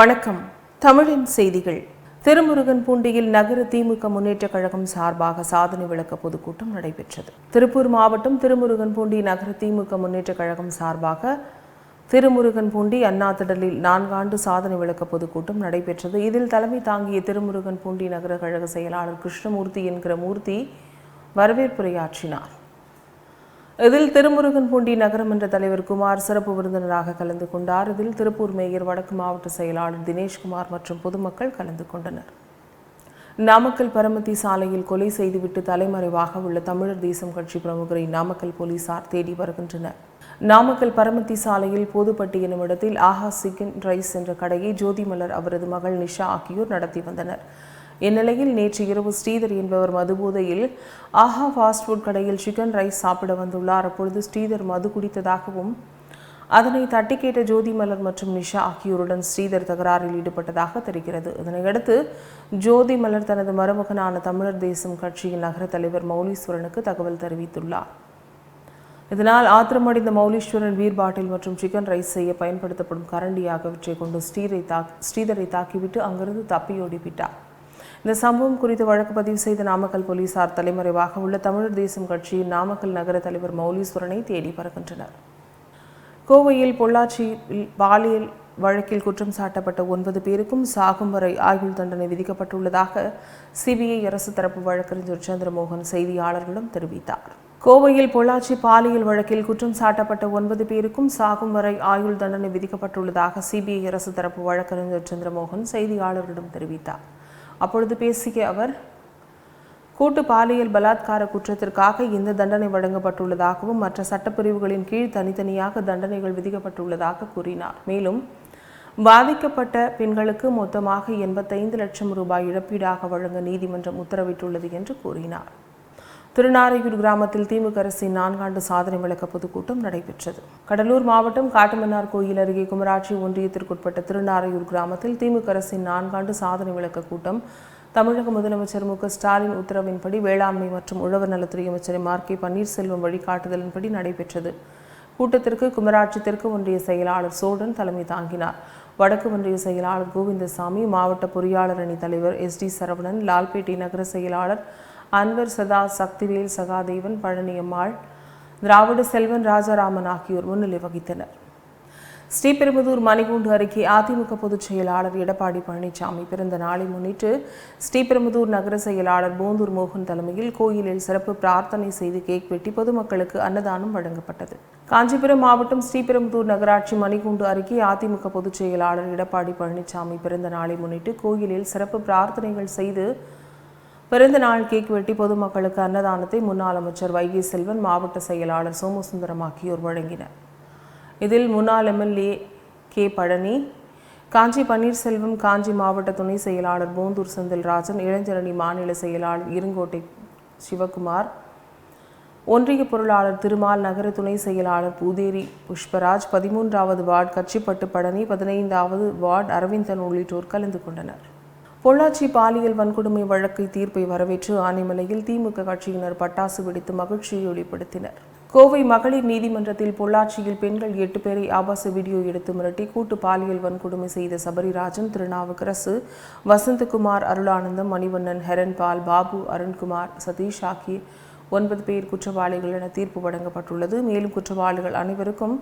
வணக்கம். தமிழின் செய்திகள். திருமுருகன் பூண்டியில் நகர திமுக முன்னேற்ற கழகம் சார்பாக சாதனை விளக்க பொதுக்கூட்டம் நடைபெற்றது. திருப்பூர் மாவட்டம் திருமுருகன் பூண்டி நகர திமுக முன்னேற்ற கழகம் சார்பாக திருமுருகன் பூண்டி அண்ணா திடலில் நான்காண்டு சாதனை விளக்க பொதுக்கூட்டம் நடைபெற்றது. இதில் தலைமை தாங்கிய திருமுருகன் பூண்டி நகர கழக செயலாளர் கிருஷ்ணமூர்த்தி என்கிற மூர்த்தி வரவேற்புரையாற்றினார். இதில் திருமுருகன் பூண்டி நகரமன்ற தலைவர் குமார் சிறப்பு விருந்தினராக கலந்து கொண்டார். இதில் திருப்பூர் மேயர் வடக்கு மாவட்ட செயலாளர் தினேஷ்குமார் மற்றும் பொதுமக்கள் கலந்து கொண்டனர். நாமக்கல் பரமத்தி சாலையில் கொலை செய்துவிட்டு தலைமறைவாக உள்ள தமிழர் தேசம் கட்சி பிரமுகரை நாமக்கல் போலீசார் தேடி வருகின்றனர். நாமக்கல் பரமத்தி சாலையில் போதுப்பட்டி எனும் இடத்தில் ஆஹா சிக்கன் ரைஸ் என்ற கடையை ஜோதிமலர் அவரது மகள் நிஷா ஆகியோர் நடத்தி வந்தனர். இந்நிலையில் நேற்று இரவு ஸ்ரீதர் என்பவர் மதுபோதையில் ஆஹா ஃபாஸ்ட் ஃபுட் கடையில் சிக்கன் ரைஸ் சாப்பிட வந்துள்ளார். அப்பொழுது ஸ்ரீதர் மது குடித்ததாகவும் அதனை தட்டி கேட்ட ஜோதிமலர் மற்றும் நிஷா ஆகியோருடன் ஸ்ரீதர் தகராறில் ஈடுபட்டதாக தெரிகிறது. இதனையடுத்து ஜோதிமலர் தனது மருமகனான தமிழர் தேசம் கட்சியின் நகர தலைவர் மௌலீஸ்வரனுக்கு தகவல் தெரிவித்துள்ளார். இதனால் ஆத்திரமடைந்த மௌலீஸ்வரன் பீர் பாட்டில் மற்றும் சிக்கன் ரைஸ் செய்ய பயன்படுத்தப்படும் கரண்டி ஆகியவற்றை கொண்டு ஸ்ரீரை தாக் ஸ்ரீதரை தாக்கிவிட்டு அங்கிருந்து தப்பியோடிவிட்டார். இந்த சம்பவம் குறித்து வழக்கு பதிவு செய்த நாமக்கல் போலீசார் தலைமறைவாக உள்ள தமிழர் தேசம் கட்சியின் நாமக்கல் நகர தலைவர் மௌலீஸ்வரனை தேடி வருகின்றனர் கோவையில் பொள்ளாச்சியில் பாலியல் வழக்கில் குற்றம் சாட்டப்பட்ட ஒன்பது பேருக்கும் சாகும் வரை ஆயுள் தண்டனை விதிக்கப்பட்டுள்ளதாக சிபிஐ அரசு தரப்பு வழக்கறிஞர் சந்திரமோகன் செய்தியாளர்களிடம் தெரிவித்தார். கோவையில் பொள்ளாச்சி பாலியல் வழக்கில் குற்றம் சாட்டப்பட்ட ஒன்பது பேருக்கும் சாகும் வரை ஆயுள் தண்டனை விதிக்கப்பட்டுள்ளதாக சிபிஐ அரசு தரப்பு வழக்கறிஞர் சந்திரமோகன் செய்தியாளர்களிடம் தெரிவித்தார். அப்பொழுது பேசிய அவர் கூட்டு பாலியல் பலாத்கார குற்றத்திற்காக இந்த தண்டனை வழங்கப்பட்டுள்ளதாகவும் மற்ற சட்டப்பிரிவுகளின் கீழ் தனித்தனியாக தண்டனைகள் விதிக்கப்பட்டுள்ளதாக கூறினார். மேலும் பாதிக்கப்பட்ட பெண்களுக்கு மொத்தமாக எண்பத்தைந்து லட்சம் ரூபாய் இழப்பீடாக வழங்க நீதிமன்றம் உத்தரவிட்டுள்ளது என்று கூறினார். திருநாரையூர் கிராமத்தில் திமுக அரசின் நான்காண்டு சாதனை விளக்க பொதுக்கூட்டம் நடைபெற்றது. கடலூர் மாவட்டம் காட்டுமன்னார் கோயில் அருகே குமராட்சி ஒன்றியத்திற்குட்பட்ட திருநாரையூர் கிராமத்தில் திமுக அரசின் நான்காண்டு சாதனை விளக்க கூட்டம் தமிழக முதலமைச்சர் மு ஸ்டாலின் உத்தரவின்படி வேளாண்மை மற்றும் உழவர் நலத்துறை அமைச்சர் ஆர் கே பன்னீர்செல்வம் வழிகாட்டுதலின்படி நடைபெற்றது. கூட்டத்திற்கு குமராட்சி தெற்கு ஒன்றிய செயலாளர் சோழன் தலைமை தாங்கினார். வடக்கு ஒன்றிய செயலாளர் கோவிந்தசாமி மாவட்ட பொறியாளர் அணி தலைவர் எஸ் டி சரவணன் லால்பேட்டை நகர செயலாளர் அன்வர் சதா சக்திவேல் சகாதேவன் பழனியம்மாள் திராவிட செல்வன் ராஜாராமன் ஆகியோர் முன்னிலை வகித்தனர். ஸ்ரீபெரும்புதூர் மணிகூண்டு அருகே அதிமுக பொதுச் செயலாளர் எடப்பாடி பழனிசாமி பிறந்த நாளை முன்னிட்டு ஸ்ரீபெரும்புதூர் நகர செயலாளர் போந்தூர் மோகன் தலைமையில் கோயிலில் சிறப்பு பிரார்த்தனை செய்து கேக் வெட்டி பொதுமக்களுக்கு அன்னதானம் வழங்கப்பட்டது. காஞ்சிபுரம் மாவட்டம் ஸ்ரீபெரும்புதூர் நகராட்சி மணிகூண்டு அருகே அதிமுக பொதுச் செயலாளர் எடப்பாடி பழனிசாமி பிறந்த நாளை முன்னிட்டு கோயிலில் சிறப்பு பிரார்த்தனைகள் செய்து பிறந்த நாள் கேக் வெட்டி பொதுமக்களுக்கு அன்னதானத்தை முன்னாள் அமைச்சர் வைகை செல்வன் மாவட்ட செயலாளர் சோமசுந்தரம் ஆகியோர் வழங்கினர். இதில் முன்னாள் எம்எல்ஏ கே பழனி காஞ்சி பன்னீர்செல்வம் காஞ்சி மாவட்ட துணை செயலாளர் பூந்தூர் செந்தில்ராஜன் இளைஞரணி மாநில செயலாளர் இருங்கோட்டை சிவகுமார் ஒன்றிய பொருளாளர் திருமால் நகர துணை செயலாளர் பூதேரி புஷ்பராஜ் பதிமூன்றாவது வார்டு கட்சிப்பட்டு பழனி பதினைந்தாவது வார்டு அரவிந்தன் உள்ளிட்டோர் கலந்து கொண்டனர். பொள்ளாச்சி பாலியல் வன்கொடுமை வழக்கை தீர்ப்பை வரவேற்று ஆனைமலையில் திமுக கட்சியினர் பட்டாசு வெடித்து மகிழ்ச்சியை வெளிப்படுத்தினர். கோவை மகளிர் நீதிமன்றத்தில் பொள்ளாச்சியில் பெண்கள் எட்டு பேரை ஆபாச வீடியோ எடுத்து மிரட்டி கூட்டு பாலியல் வன்கொடுமை செய்த சபரிராஜன் திருநாவுக்கரசு வசந்தகுமார் அருளானந்தம் மணிவண்ணன் ஹெரன்பால் பாபு அருண்குமார் சதீஷ் ஆகிய ஒன்பது பேர் குற்றவாளிகள் என தீர்ப்பு வழங்கப்பட்டுள்ளது. மேலும் குற்றவாளிகள் அனைவருக்கும்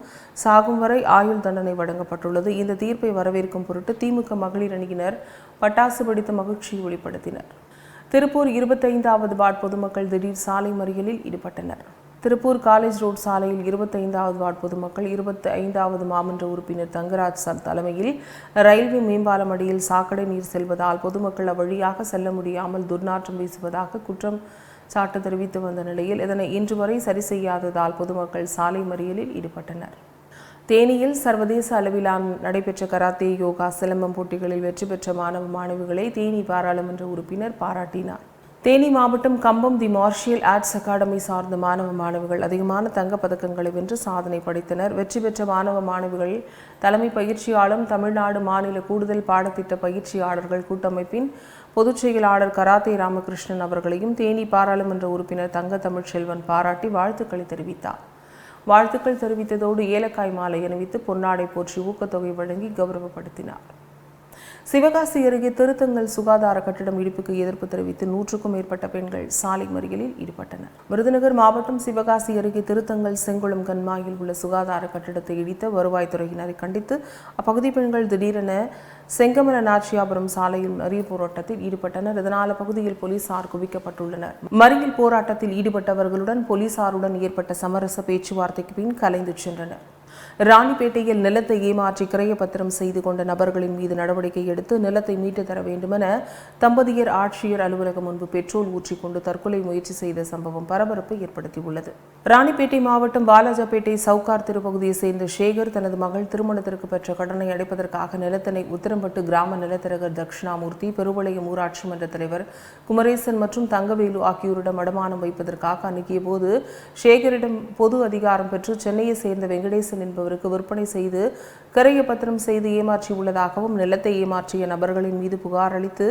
சாகும் வரை ஆயுள் தண்டனை வழங்கப்பட்டுள்ளது. இந்த தீர்ப்பை வரவேற்கும் பொருட்டு திமுக மகளிர் அணியினர் பட்டாசு வெடித்து மகிழ்ச்சியை வெளிப்படுத்தினர். திருப்பூர் இருபத்தைந்தாவது வார்டு பொதுமக்கள் திடீர் சாலை மறியலில் ஈடுபட்டனர். திருப்பூர் காலேஜ் ரோட் சாலையில் இருபத்தைந்தாவது வார்டு பொதுமக்கள் இருபத்தி ஐந்தாவது மாமன்ற உறுப்பினர் தங்கராஜ் சார் தலைமையில் ரயில்வே மேம்பாலம் அடியில் சாக்கடை நீர் செல்வதால் பொதுமக்கள் அவ்வழியாக செல்ல முடியாமல் துர்நாற்றம் வீசுவதாக குற்றம் சாட்டு தெரிவித்து வந்த நிலையில் இதனை இன்று வரை சரி செய்யாததால் பொதுமக்கள் சாலை மறியலில் ஈடுபட்டனர். தேனியில் சர்வதேச அளவிலான நடைபெற்ற கராத்தே யோகா சிலம்பம் போட்டிகளில் வெற்றி பெற்ற மாணவ மாணவிகளை தேனி பாராளுமன்ற உறுப்பினர் பாராட்டினார். தேனி மாவட்டம் Cumbum the martial arts academy சார்ந்த மாணவ மாணவிகள் அதிகமான தங்கப் பதக்கங்களை வென்று சாதனை படைத்தனர். வெற்றி பெற்ற மாணவ மாணவிகள் தலைமை பயிற்சியாளரும் தமிழ்நாடு மாநில கூடுதல் பாடத்திட்ட பயிற்சியாளர்கள் கூட்டமைப்பின் பொதுச் செயலாளர் கராத்தே ராமகிருஷ்ணன் அவர்களையும் தேனி பாராளுமன்ற உறுப்பினர் தங்க தமிழ்ச்செல்வன் பாராட்டி வாழ்த்துக்களை தெரிவித்தார். வாழ்த்துக்கள் தெரிவித்ததோடு ஏலக்காய் மாலை அணிவித்து பொன்னாடை போற்றி ஊக்கத்தொகை வழங்கி கௌரவப்படுத்தினார். சிவகாசி அருகே திருத்தங்கள் சுகாதார கட்டிடம் இடிப்புக்கு எதிர்ப்பு தெரிவித்து நூற்றுக்கும் மேற்பட்ட பெண்கள் சாலை மறியலில் ஈடுபட்டனர். விருதுநகர் மாவட்டம் சிவகாசி அருகே திருத்தங்கள் செங்குளம் கண்மாயில் உள்ள சுகாதார கட்டிடத்தை இடித்த வருவாய்த்துறையினரை கண்டித்து அப்பகுதி பெண்கள் திடீரென செங்கமல நாச்சியாபுரம் சாலையில் மறியல் போராட்டத்தில் ஈடுபட்டனர். இதனால் அப்பகுதியில் போலீசார் குவிக்கப்பட்டுள்ளனர். மறியல் போராட்டத்தில் ஈடுபட்டவர்களுடன் போலீசாருடன் ஏற்பட்ட சமரச பேச்சுவார்த்தைக்கு பின் கலைந்து சென்றனர். ராணிப்பேட்டையில் நிலத்தை ஏமாற்றி கிரையப்பத்திரம் செய்து கொண்ட நபர்களின் மீது நடவடிக்கை எடுத்து நிலத்தை மீட்டு தர வேண்டுமென தம்பதியர் ஆட்சியர் அலுவலகம் முன்பு பெட்ரோல் ஊற்றிக்கொண்டு தற்கொலை முயற்சி செய்த சம்பவம் பரபரப்பை ஏற்படுத்தியுள்ளது. ராணிப்பேட்டை மாவட்டம் வாலாஜாபேட்டை சவுகார் திருப்பகுதியை சேர்ந்த சேகர் தனது மகள் திருமணத்திற்கு பெற்ற கடனை அடைப்பதற்காக நிலத்தினை உத்திரம்பட்டு கிராம நிலத்தரகர் தட்சிணாமூர்த்தி பெருவளையம் ஊராட்சி மன்ற தலைவர் குமரேசன் மற்றும் தங்கவேலு ஆகியோரிடம் அடமானம் வைப்பதற்காக அணுகிய போது சேகரிடம் பொது அதிகாரம் பெற்று சென்னையை சேர்ந்த வெங்கடேசன் என்பவர் என்பவருக்கு விற்பனை செய்து கரைய பத்திரம் செய்து ஏமாற்றியுள்ளதாகவும் நிலத்தை ஏமாற்றிய நபர்களின் மீது புகார் அளித்து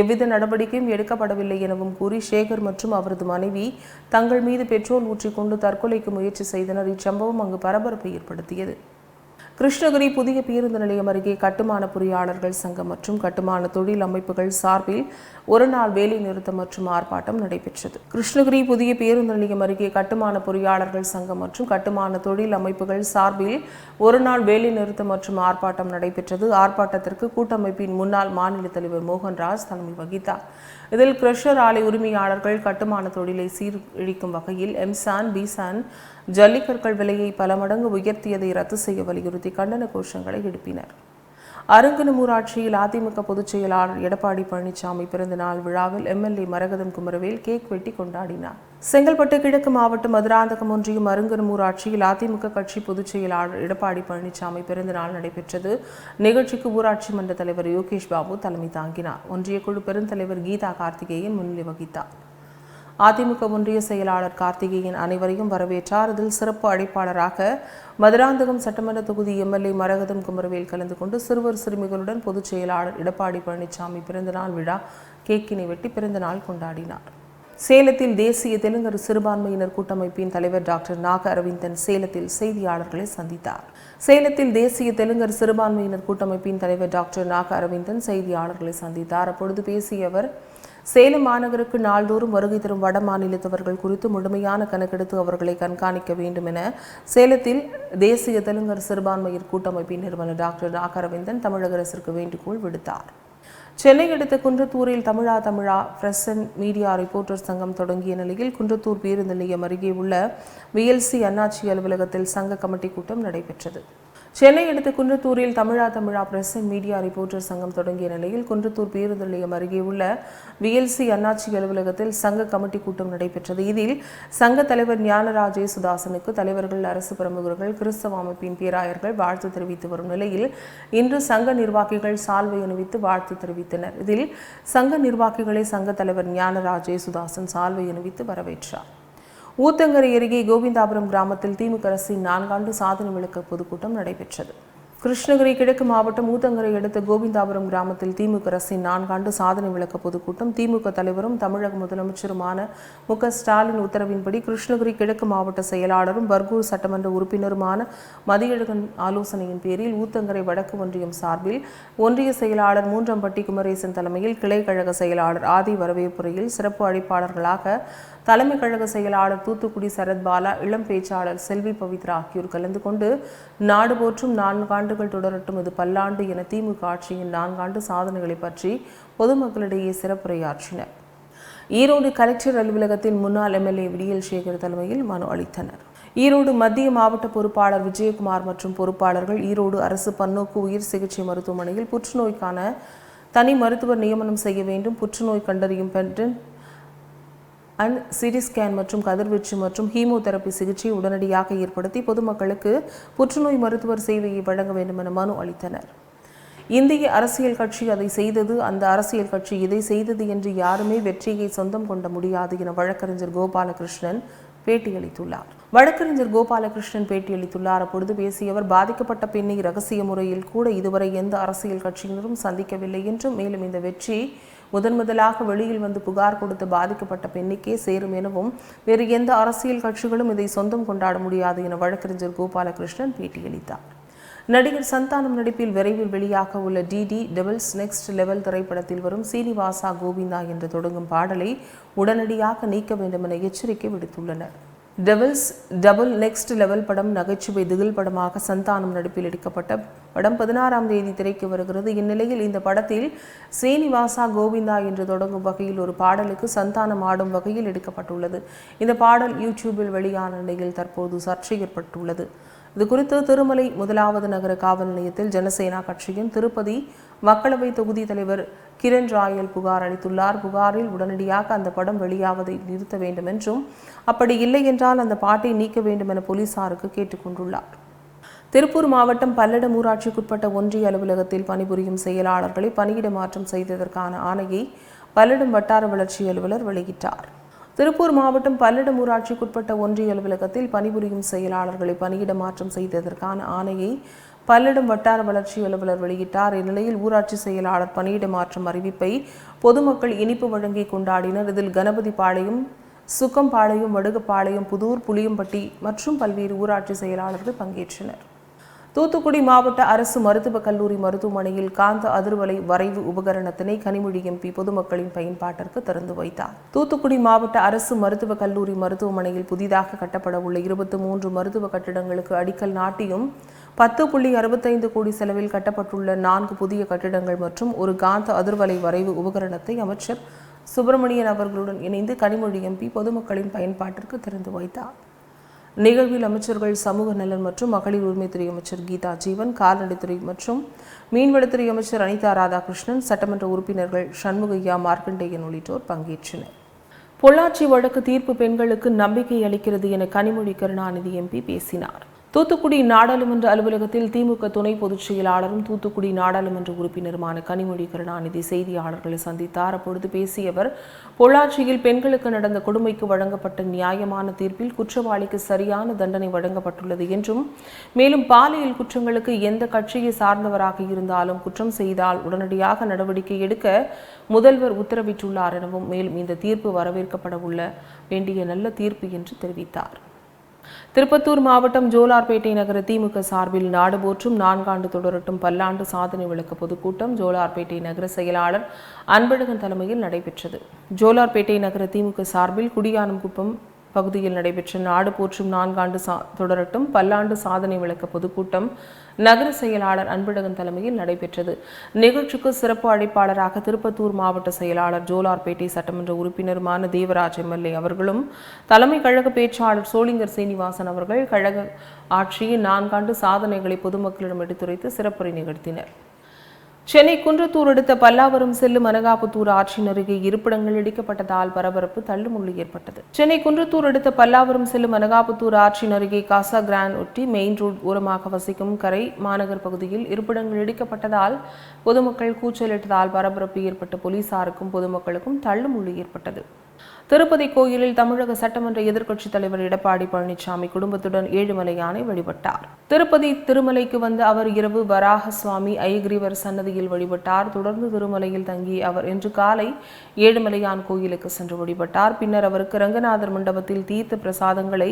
எவ்வித நடவடிக்கையும் எடுக்கப்படவில்லை எனவும் கூறி சேகர் மற்றும் அவரது மனைவி தங்கள் மீது பெட்ரோல் ஊற்றிக்கொண்டு தற்கொலைக்கு முயற்சி செய்தனர். இச்சம்பவம் அங்கு பரபரப்பை ஏற்படுத்தியது. கிருஷ்ணகிரி புதிய பேருந்து நிலையம் அருகே கட்டுமான பொறியாளர்கள் சங்கம் மற்றும் கட்டுமான தொழில் அமைப்புகள் சார்பில் ஒரு நாள் வேலை நிறுத்தம் மற்றும் ஆர்ப்பாட்டம் நடைபெற்றது. கிருஷ்ணகிரி புதிய பேருந்து நிலையம் அருகே கட்டுமான பொறியாளர்கள் சங்கம் மற்றும் கட்டுமான தொழில் அமைப்புகள் சார்பில் ஒரு நாள் வேலை நிறுத்தம் மற்றும் ஆர்ப்பாட்டம் நடைபெற்றது. ஆர்ப்பாட்டத்திற்கு கூட்டமைப்பின் முன்னாள் மாநில தலைவர் மோகன்ராஜ் தலைமை வகித்தார். இதில் கிரஷர் ஆலை உரிமையாளர்கள் கட்டுமான தொழிலை சீர்கிழிக்கும் வகையில் எம்சான் பிசான் ஜல்லிக்கற்கள் விலையை பல மடங்கு உயர்த்தியதை ரத்து செய்ய வலியுறுத்தி கண்டன கோஷங்களை எழுப்பினர். அருங்கனூர் அதிமுக பொதுச் செயலாளர் எடப்பாடி பழனிசாமி பிறந்த நாள் விழாவில் எம்எல்ஏ மரகதம் குமரவேல் கேக் வெட்டி கொண்டாடினார். செங்கல்பட்டு கிழக்கு மாவட்டம் மதுராந்தகம் ஒன்றியம் அருங்கனூர் ஊராட்சியில் அதிமுக கட்சி பொதுச் செயலாளர் எடப்பாடி பழனிசாமி பிறந்த நாள் நடைபெற்றது. நிகழ்ச்சிக்கு ஊராட்சி மன்ற தலைவர் யோகேஷ் பாபு தலைமை தாங்கினார். ஒன்றிய குழு பெருந்தலைவர் கீதா கார்த்திகேயன் முன்னிலை வகித்தார். அதிமுக ஒன்றிய செயலாளர் கார்த்திகேயன் அனைவரையும் வரவேற்றார். இதில் சிறப்பு அழைப்பாளராக மதுராந்தகம் சட்டமன்ற தொகுதி எம்எல்ஏ மரகதம் குமரவேல் கலந்து கொண்டு சிறுவர் சிறுமிகளுடன் பொதுச் செயலாளர் எடப்பாடி பழனிசாமி பிறந்தநாள் விழா கேக்கினை வெட்டி பிறந்தநாள் கொண்டாடினார். சேலத்தில் தேசிய தெலுங்கர் சிறுபான்மையினர் கூட்டமைப்பின் தலைவர் டாக்டர் நாக அரவிந்தன் சேலத்தில் செய்தியாளர்களை சந்தித்தார். சேலத்தில் தேசிய தெலுங்கர் சிறுபான்மையினர் கூட்டமைப்பின் தலைவர் டாக்டர் நாக அரவிந்தன் செய்தியாளர்களை சந்தித்தார். அப்பொழுது பேசிய அவர் சேலம் மாநகருக்கு நாள்தோறும் வருகை தரும் வட மாநிலத்தவர்கள் குறித்து முழுமையான கணக்கெடுத்து அவர்களை கண்காணிக்க வேண்டும் என சேலத்தில் தேசிய தெலுங்கர் சிறுபான்மையர் கூட்டமைப்பின் நிறுவனர் டாக்டர் நாகரவிந்தன் தமிழக அரசிற்கு வேண்டுகோள் விடுத்தார். சென்னை அடுத்த குன்றத்தூரில் Tamizha Tamizha press and media reporter சங்கம் தொடங்கிய நிலையில் குன்றத்தூர் பேருந்து நிலையம் அருகே உள்ள விஎல்சி அண்ணாச்சி அலுவலகத்தில் சங்க கமிட்டி கூட்டம் நடைபெற்றது. சென்னை அடுத்த குன்றத்தூரில் Tamizha Tamizha press and media reporter சங்கம் தொடங்கிய நிலையில் குன்றத்தூர் பேருந்து நிலையம் அருகே உள்ள விஎல்சி அண்ணாச்சி அலுவலகத்தில் சங்க கமிட்டி கூட்டம் நடைபெற்றது. இதில் சங்க தலைவர் ஞானராஜே சுதாசனுக்கு தலைவர்கள் அரசு பிரமுகர்கள் கிறிஸ்தவ அமைப்பின் பேராயர்கள் வாழ்த்து தெரிவித்து வரும் நிலையில் இன்று சங்க நிர்வாகிகள் சால்வை அணிவித்து வாழ்த்து தெரிவித்தனர். இதில் சங்க நிர்வாகிகளை சங்க தலைவர் ஞானராஜே சுதாசன் சால்வை அணிவித்து வரவேற்றார். ஊத்தங்கரை அருகே கோவிந்தாபுரம் கிராமத்தில் திமுக அரசின் நான்காண்டு சாதனை விளக்க பொதுக்கூட்டம் நடைபெற்றது. கிருஷ்ணகிரி கிழக்கு மாவட்டம் ஊத்தங்கரை அடுத்த கோவிந்தாபுரம் கிராமத்தில் திமுக அரசின் நான்காண்டு சாதனை விளக்க பொதுக்கூட்டம். திமுக தலைவரும் தமிழக முதலமைச்சருமான மு ஸ்டாலின் உத்தரவின்படி கிருஷ்ணகிரி கிழக்கு மாவட்ட செயலாளரும் பர்கூர் சட்டமன்ற உறுப்பினருமான மதியழகன் ஆலோசனையின் பேரில் ஊத்தங்கரை வடக்கு ஒன்றியம் சார்பில் ஒன்றிய செயலாளர் மூன்றம்பட்டி குமரேசன் தலைமையில் கிளை கழக செயலாளர் ஆதி வரவேற்புரையில் சிறப்பு அழைப்பாளர்களாக தலைமை கழக செயலாளர் தூத்துக்குடி சரத்பாலா இளம் பேச்சாளர் செல்வி பவித்ரா ஆகியோர் கலந்து கொண்டு நாடு போற்றும் ஆண்டுகள் தொடரட்டும் இது பல்லாண்டு என திமுக ஆட்சியின் நான்காண்டு சாதனைகளை பற்றி பொதுமக்களிடையே சிறப்புரையாற்றினர். ஈரோடு கலெக்டர் அலுவலகத்தின் முன்னாள் எம்எல்ஏ விடியல் சேகர் தலைமையில் மனு அளித்தனர். ஈரோடு மத்திய மாவட்ட பொறுப்பாளர் விஜயகுமார் மற்றும் பொறுப்பாளர்கள் ஈரோடு அரசு பன்னோக்கு உயிர் சிகிச்சை மருத்துவமனையில் புற்றுநோய்க்கான தனி மருத்துவர் நியமனம் செய்ய வேண்டும் புற்றுநோய் கண்டறியும் பெற்று அண்ட் சிடி ஸ்கேன் மற்றும் கதிர்வீச்சு மற்றும் ஹீமோதெரப்பி சிகிச்சை உடனடியாக ஏற்படுத்தி பொதுமக்களுக்கு புற்றுநோய் மருத்துவர் சேவையை வழங்க வேண்டும் என மனு அளித்தனர். இந்திய அரசியல் கட்சி அதை செய்தது அந்த அரசியல் கட்சி இதை செய்தது என்று யாருமே வெற்றியை சொந்தம் கொண்ட முடியாது என வழக்கறிஞர் கோபாலகிருஷ்ணன் பேட்டியளித்துள்ளார். வழக்கறிஞர் கோபாலகிருஷ்ணன் பேட்டியளித்துள்ளார். அப்பொழுது பேசியவர் பாதிக்கப்பட்ட பெண்ணை ரகசிய முறையில் கூட இதுவரை எந்த அரசியல் கட்சியினரும் சந்திக்கவில்லை என்றும் மேலும் இந்த வெற்றி முதன் முதலாக வெளியில் வந்து புகார் கொடுத்து பாதிக்கப்பட்ட பெண்ணுக்கே சேரும் எனவும் வேறு எந்த அரசியல் கட்சிகளும் இதை சொந்தம் கொண்டாட முடியாது என வழக்கறிஞர் கோபாலகிருஷ்ணன் பேட்டியளித்தார். நடிகர் சந்தானம் நடிப்பில் விரைவில் வெளியாக உள்ள டிடி டெவல்ஸ் நெக்ஸ்ட் லெவல் திரைப்படத்தில் வரும் சீனிவாசா கோவிந்தா என்று தொடங்கும் பாடலை உடனடியாக நீக்க வேண்டும் என எச்சரிக்கை விடுத்துள்ளனர். டெவல்ஸ் டபுள் நெக்ஸ்ட் லெவல் படம் நகைச்சுவை திகில் படமாக சந்தானம் நடிப்பில் எடுக்கப்பட்ட படம் பதினாறாம் தேதி திரைக்கு வருகிறது. இந்நிலையில் இந்த படத்தில் சீனிவாசா கோவிந்தா என்று தொடங்கும் வகையில் ஒரு பாடலுக்கு சந்தானம் ஆடும் வகையில் எடுக்கப்பட்டுள்ளது. இந்த பாடல் யூடியூபில் வெளியான நிலையில் தற்போது சர்ச்சை ஏற்பட்டுள்ளது. இது குறித்து திருமலை முதலாவது நகர காவல் நிலையத்தில் ஜனசேனா கட்சியின் திருப்பதி மக்களவை தொகுதி தலைவர் கிரண் ராயல் புகார் அளித்துள்ளார். புகாரில் உடனடியாக அந்த படம் வெளியாவதை நிறுத்த வேண்டும் என்றும் அப்படி இல்லை என்றால் அந்த பாட்டை நீக்க வேண்டும் என போலீசாருக்கு கேட்டுக்கொண்டுள்ளார் திருப்பூர் மாவட்டம் பல்லடம் ஊராட்சிக்குட்பட்ட ஒன்றிய அலுவலகத்தில் பணிபுரியும் செயலாளர்களை பணியிட மாற்றம் செய்ததற்கான ஆணையை பல்லடம் வட்டார வளர்ச்சி அலுவலர் வெளியிட்டார். திருப்பூர் மாவட்டம் பல்லடம் ஊராட்சிக்குட்பட்ட ஒன்றிய அலுவலகத்தில் பணிபுரியும் செயலாளர்களை பணியிட மாற்றம் செய்ததற்கான ஆணையை பல்லடம் வட்டார வளர்ச்சி அலுவலர் வெளியிட்டார். இந்நிலையில் ஊராட்சி செயலாளர் பணியிட மாற்றம் அறிவிப்பை பொதுமக்கள் இனிப்பு வழங்கி கொண்டாடினர். இதில் கணபதி பாளையம் சுக்கம்பாளையம் வடுகப்பாளையம் புதூர் புளியம்பட்டி மற்றும் பல்வேறு ஊராட்சி செயலாளர்கள் பங்கேற்றனர். தூத்துக்குடி மாவட்ட அரசு மருத்துவக் கல்லூரி மருத்துவமனையில் காந்த அதிர்வலை வரைவு உபகரணத்தினை கனிமொழி எம்பி பொதுமக்களின் பயன்பாட்டிற்கு திறந்து வைத்தார். தூத்துக்குடி மாவட்ட அரசு மருத்துவக் கல்லூரி மருத்துவமனையில் புதிதாக கட்டப்பட உள்ள இருபத்தி மூன்று மருத்துவ கட்டிடங்களுக்கு அடிக்கல் நாட்டியும் பத்து புள்ளி அறுபத்தைந்து கோடி செலவில் கட்டப்பட்டுள்ள நான்கு புதிய கட்டிடங்கள் மற்றும் ஒரு காந்த அதிர்வலை வரைவு உபகரணத்தை அமைச்சர் சுப்பிரமணியன் அவர்களுடன் இணைந்து கனிமொழி எம்பி பொதுமக்களின் பயன்பாட்டிற்கு திறந்து வைத்தார். நிகழ்வில் அமைச்சர்கள் சமூக நலன் மற்றும் மகளிர் உரிமைத்துறை அமைச்சர் கீதா ஜீவன் கால்நடைத்துறை மற்றும் மீன்வளத்துறை அமைச்சர் அனிதா ராதாகிருஷ்ணன் சட்டமன்ற உறுப்பினர்கள் சண்முகையா மார்க்கண்டேயன் உள்ளிட்டோர் பங்கேற்றனர். பொள்ளாச்சி வழக்கு தீர்ப்பு பெண்களுக்கு நம்பிக்கை அளிக்கிறது என கனிமொழி கருணாநிதி எம்பி பேசினார். தூத்துக்குடி நாடாளுமன்ற அலுவலகத்தில் திமுக துணை பொதுச் செயலாளரும் தூத்துக்குடி நாடாளுமன்ற உறுப்பினருமான கனிமொழி கருணாநிதி செய்தியாளர்களை சந்தித்தார். அப்பொழுது பேசிய அவர் பொள்ளாச்சியில் பெண்களுக்கு நடந்த கொடுமைக்கு வழங்கப்பட்ட நியாயமான தீர்ப்பில் குற்றவாளிக்கு சரியான தண்டனை வழங்கப்பட்டுள்ளது என்றும் மேலும் பாலியல் குற்றங்களுக்கு எந்த கட்சியை சார்ந்தவராக இருந்தாலும் குற்றம் செய்தால் உடனடியாக நடவடிக்கை எடுக்க முதல்வர் உத்தரவிட்டுள்ளார் எனவும் மேலும் இந்த தீர்ப்பு வரவேற்கப்பட உள்ள வேண்டிய நல்ல தீர்ப்பு என்று தெரிவித்தார். திருப்பத்தூர் மாவட்டம் ஜோலார்பேட்டை நகர திமுக சார்பில் நாடு போற்றும் நான்காண்டு தொடரட்டும் பல்லாண்டு சாதனை விளக்க பொதுக்கூட்டம் ஜோலார்பேட்டை நகர செயலாளர் அன்பழகன் தலைமையில் நடைபெற்றது. ஜோலார்பேட்டை நகர திமுக சார்பில் குடியானம்குப்பம் பகுதியில் நடைபெற்ற நாடு போற்றும் நான்காண்டு சா தொடரட்டும் பல்லாண்டு சாதனை விளக்க பொதுக்கூட்டம் நகர செயலாளர் அன்பழகன் தலைமையில் நடைபெற்றது. நிகழ்ச்சிக்கு சிறப்பு அழைப்பாளராக திருப்பத்தூர் மாவட்ட செயலாளர் ஜோலார்பேட்டை சட்டமன்ற உறுப்பினருமான தேவராஜ் எம்எல்ஏ அவர்களும் தலைமை கழக பேச்சாளர் சோளிங்கர் சீனிவாசன் அவர்கள் கழக ஆட்சியின் நான்காண்டு சாதனைகளை பொதுமக்களிடம் எடுத்துரைத்து சிறப்புரை நிகழ்த்தினர். சென்னை குன்றத்தூர் அடுத்த பல்லாவரம் செல்லும் அனகாபுத்தூர் ஆற்றின் அருகே இருப்பிடங்கள் இடிக்கப்பட்டதால் பரபரப்பு தள்ளுமுள்ளு ஏற்பட்டது. சென்னை குன்றத்தூர் அடுத்த பல்லாவரம் செல்லும் அனகாபுத்தூர் ஆற்றின் அருகே காசா கிராண்ட் ஒட்டி மெயின் ரோட் ஓரமாக வசிக்கும் கரை மாநகர் பகுதியில் இருப்பிடங்கள் இடிக்கப்பட்டதால் பொதுமக்கள் கூச்சலிட்டதால் பரபரப்பு ஏற்பட்ட போலீசாருக்கும் பொதுமக்களுக்கும் தள்ளுமுள்ளு ஏற்பட்டது. திருப்பதி கோயிலில் தமிழக சட்டமன்ற எதிர்க்கட்சித் தலைவர் எடப்பாடி பழனிசாமி குடும்பத்துடன் ஏழுமலையானை வழிபட்டார். திருப்பதி திருமலைக்கு வந்த அவர் இரவு வராக சுவாமி ஐகிரிவர் சன்னதியில் வழிபட்டார். தொடர்ந்து திருமலையில் தங்கி அவர் இன்று காலை ஏழுமலையான் கோயிலுக்கு சென்று வழிபட்டார். பின்னர் அவருக்கு ரங்கநாதர் மண்டபத்தில் தீர்த்த பிரசாதங்களை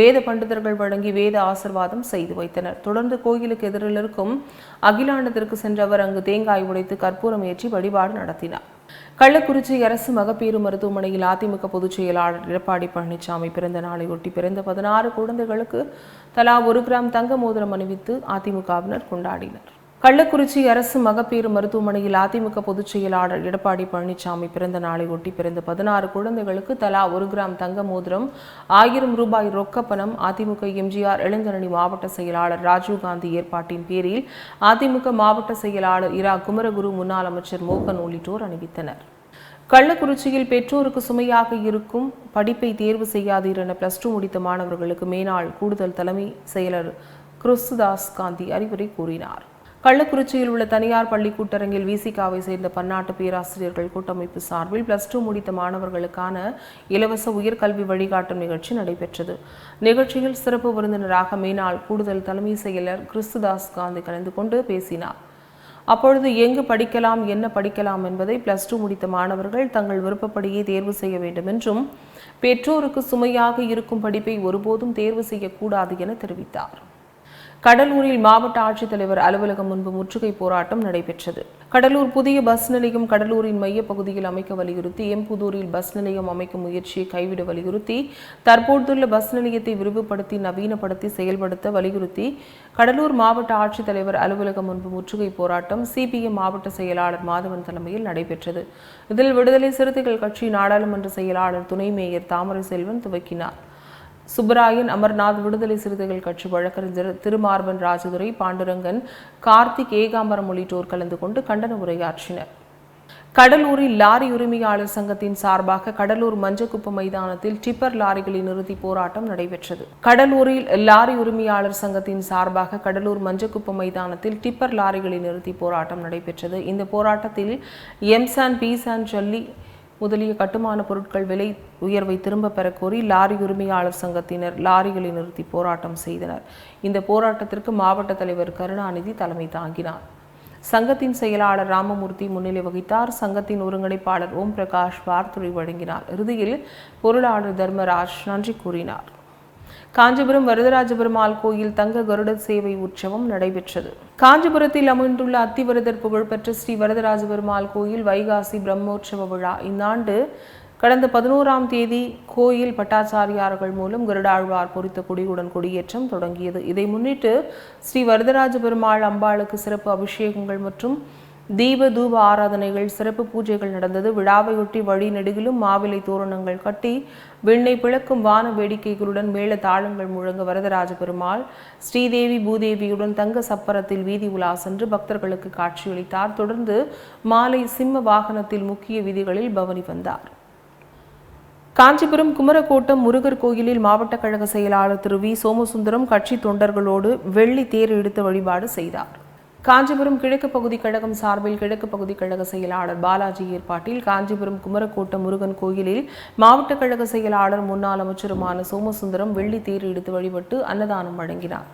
வேத பண்டிதர்கள் வழங்கி வேத ஆசிர்வாதம் செய்து வைத்தனர். தொடர்ந்து கோயிலுக்கு எதிரில் இருக்கும் அகிலாண்டத்திற்கு சென்ற அவர் அங்கு தேங்காய் உடைத்து கற்பூரம் ஏற்றி வழிபாடு நடத்தினார். கள்ளக்குறிச்சி அரசு மகப்பேறு மருத்துவமனையில் அதிமுக பொதுச் செயலாளர் எடப்பாடி பழனிசாமி பிறந்த நாளையொட்டி பிறந்த பதினாறு குழந்தைகளுக்கு தலா ஒரு கிராம் தங்க மோதிரம் அணிவித்து அதிமுகவினர் கொண்டாடினர். கள்ளக்குறிச்சி அரசு மகப்பேறு மருத்துவமனையில் அதிமுக பொதுச் செயலாளர் எடப்பாடி பழனிசாமி பிறந்த நாளையொட்டி பிறந்த பதினாறு குழந்தைகளுக்கு தலா ஒரு கிராம் தங்க மோதிரம் ஆயிரம் ரூபாய் ரொக்கப்பணம் அதிமுக எம்ஜிஆர் இளைஞரணி மாவட்ட செயலாளர் ராஜீவ்காந்தி ஏற்பாட்டின் பேரில் அதிமுக மாவட்ட செயலாளர் இரா குமரகுரு முன்னாள் அமைச்சர் மோகன் உள்ளிட்டோர் அணிவித்தனர். கள்ளக்குறிச்சியில் பெற்றோருக்கு சுமையாக இருக்கும் படிப்பை தேர்வு செய்யாதீர் என பிளஸ் டூ முடித்த மாணவர்களுக்கு மேனாள் கூடுதல் தலைமை செயலர் கிறிஸ்துதாஸ் காந்தி அறிவுரை கூறினார். கள்ளக்குறிச்சியில் உள்ள தனியார் பள்ளி கூட்டரங்கில் விசிகாவை சேர்ந்த பன்னாட்டு பேராசிரியர்கள் கூட்டமைப்பு சார்பில் பிளஸ் டூ முடித்த மாணவர்களுக்கான இலவச உயர்கல்வி வழிகாட்டும் நிகழ்ச்சி நடைபெற்றது. நிகழ்ச்சியில் சிறப்பு விருந்தினராக மேனாள் கூடுதல் தலைமை செயலர் கிறிஸ்துதாஸ் காந்தி கலந்து கொண்டு பேசினார். அப்பொழுது எங்கு படிக்கலாம் என்ன படிக்கலாம் என்பதை பிளஸ் டூ முடித்த மாணவர்கள் தங்கள் விருப்பப்படியே தேர்வு செய்ய வேண்டும் என்றும் பெற்றோருக்கு சுமையாக இருக்கும் படிப்பை ஒருபோதும் தேர்வு செய்யக்கூடாது என தெரிவித்தார். கடலூரில் மாவட்ட ஆட்சித்தலைவர் அலுவலகம் முன்பு முற்றுகை போராட்டம் நடைபெற்றது. கடலூர் புதிய பஸ் நிலையம் கடலூரின் மையப்பகுதியில் அமைக்க வலியுறுத்தி எம்புதூரில் பஸ் நிலையம் அமைக்கும் முயற்சியை கைவிட வலியுறுத்தி தற்போதுள்ள பஸ் நிலையத்தை விரிவுபடுத்தி நவீனப்படுத்தி செயல்படுத்த வலியுறுத்தி கடலூர் மாவட்ட ஆட்சித்தலைவர் அலுவலகம் முன்பு முற்றுகை போராட்டம் சிபிஎம் மாவட்ட செயலாளர் மாதவன் தலைமையில் நடைபெற்றது. இதில் விடுதலை சிறுத்தைகள் கட்சி நாடாளுமன்ற செயலாளர் துணை மேயர் தாமரை செல்வன் துவக்கினார். சுப்பராயன் அமர்நாத் விடுதலை சிறுத்தைகள் கட்சி வழக்கறிஞர் திருமார்பன் ராஜதுரை பாண்டுரங்கன் கார்த்திக் ஏகாம்பரம் உள்ளிட்டோர் கலந்து கொண்டு கண்டன உரையாற்றினர். கடலூரில் லாரி உரிமையாளர் சங்கத்தின் சார்பாக கடலூர் மஞ்சக்குப்பம் மைதானத்தில் டிப்பர் லாரிகளின் நிறுத்தி போராட்டம் நடைபெற்றது. கடலூரில் லாரி உரிமையாளர் சங்கத்தின் சார்பாக கடலூர் மஞ்சக்குப்பம் மைதானத்தில் டிப்பர் லாரிகளை நிறுத்தி போராட்டம் நடைபெற்றது. இந்த போராட்டத்தில் எம்சான் பீசான் ஜல்லி முதலிய கட்டுமான பொருட்கள் விலை உயர்வை திரும்ப பெற கோரி லாரி உரிமையாளர் சங்கத்தினர் லாரிகளை நிறுத்தி போராட்டம் செய்தனர். இந்த போராட்டத்திற்கு மாவட்ட தலைவர் கருணாநிதி தலைமை தாங்கினார். சங்கத்தின் செயலாளர் ராமமூர்த்தி முன்னிலை வகித்தார். சங்கத்தின் ஒருங்கிணைப்பாளர் ஓம் பிரகாஷ் வார்த்துரை வழங்கினார். இறுதியில் பொருளாளர் தர்மராஜ் நன்றி கூறினார். காஞ்சிபுரம் வரதராஜபெருமாள் கோயில் தங்க கருட சேவை உற்சவம் நடைபெற்றது. காஞ்சிபுரத்தில் அமைந்துள்ள அத்திவரதர் புகழ்பெற்ற ஸ்ரீ வரதராஜ பெருமாள் கோயில் வைகாசி பிரம்மோற்சவ விழா. இந்தாண்டு கடந்த பதினோராம் தேதி கோயில் பட்டாச்சாரியார்கள் மூலம் கருடாழ்வார் பொறித்த கொடியுடன் கொடியேற்றம் தொடங்கியது. இதை முன்னிட்டு ஸ்ரீ வரதராஜ பெருமாள் அம்பாளுக்கு சிறப்பு அபிஷேகங்கள் மற்றும் தீப தூப ஆராதனைகள் சிறப்பு பூஜைகள் நடந்தது. விழாவையொட்டி வழி நெடுகிலும் மாவிலை தோரணங்கள் கட்டி விண்ணை பிளக்கும் வான வேடிக்கைகளுடன் மேள தாளங்கள் முழங்க வரதராஜ பெருமாள் ஸ்ரீதேவி பூதேவியுடன் தங்க சப்பரத்தில் வீதி உலா சென்று பக்தர்களுக்கு காட்சியளித்தார். தொடர்ந்து மாலை சிம்ம வாகனத்தில் முக்கிய வீதிகளில் பவனி வந்தார். காஞ்சிபுரம் குமரக்கோட்டம் முருகர் கோயிலில் மாவட்ட கழக செயலாளர் திரு வி. சோமசுந்தரம் கட்சி தொண்டர்களோடு வெள்ளி தேர் எடுத்து வழிபாடு செய்தார். காஞ்சிபுரம் கிழக்கு பகுதி கழகம் சார்பில் கிழக்கு பகுதி கழக செயலாளர் பாலாஜி ஏற்பாட்டில் காஞ்சிபுரம் குமரக்கோட்டம் முருகன் கோயிலில் மாவட்ட கழக செயலாளர் முன்னாள் அமைச்சருமான சோமசுந்தரம் வெள்ளி தேர் எடுத்து வழிபட்டு அன்னதானம் வழங்கினார்.